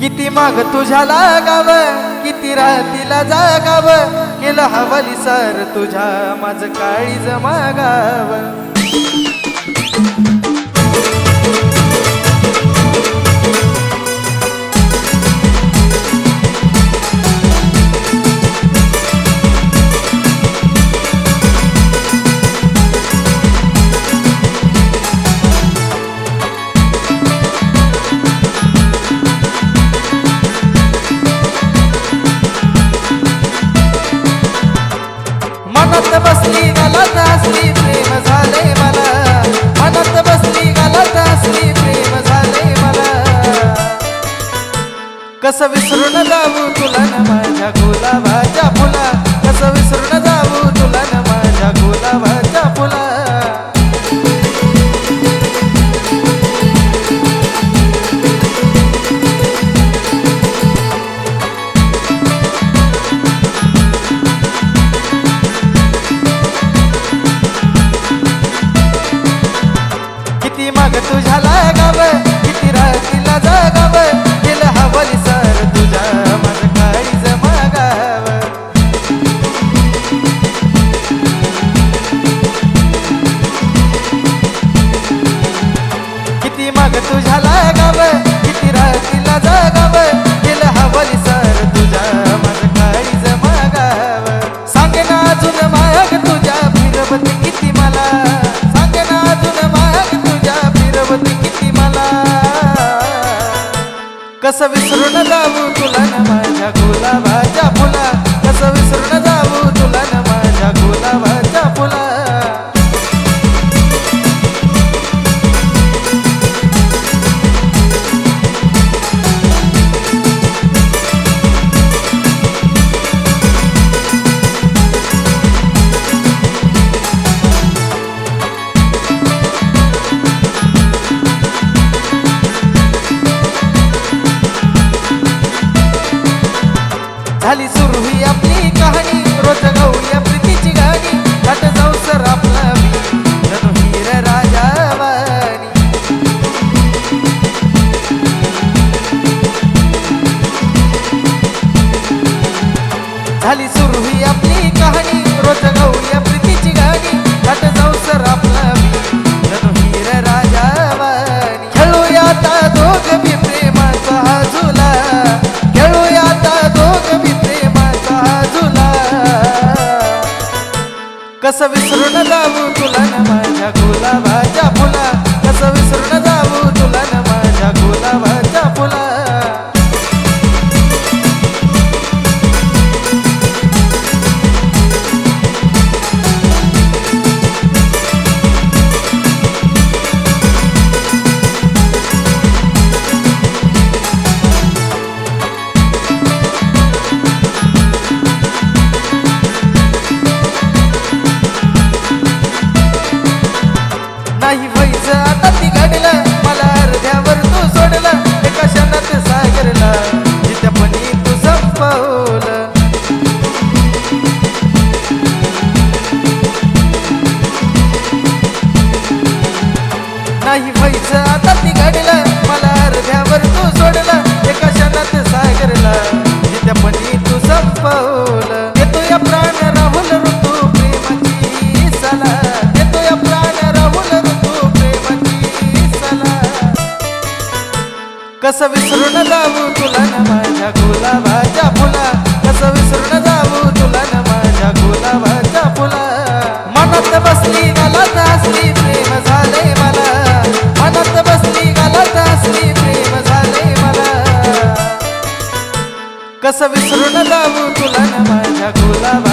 किती माग तुझ्या लागाव? किती रातीला जागाव? केलं हवाली सर तुझ्या माझ काळीज मागाव. मनात बसली गलत असली प्रेम झाले मला. मनात बसली गलत असली प्रेम झाले मला. कसं विसरून जाऊ तुला माझ्या गुलाब कसं विसरून जाऊ तुला न माझ्या गुलाबाच्या झाली सुरू ही आपली कहाणी. रोज गाऊया प्रीतीची गाणी. घाट जाऊ सर आपला जणू हिर राजा झाली सुरू ही आपली कहाणी. रोज गाऊया प्रीती कसं विसरून लावू तुला न माझ्या गुलाबाच्या कसं विसरून जाऊ तुला न माझ्या गुलाबाच्या फुला? कसं विसरून जाऊ तुला ना माझ्या गुलाबाच्या फुला? मनात बसली गलात असली प्रेम झाले मला. मनात बसली गलात असली प्रेम झाले मला. कसं विसरून जाऊ तुला ना माझ्या गुलाब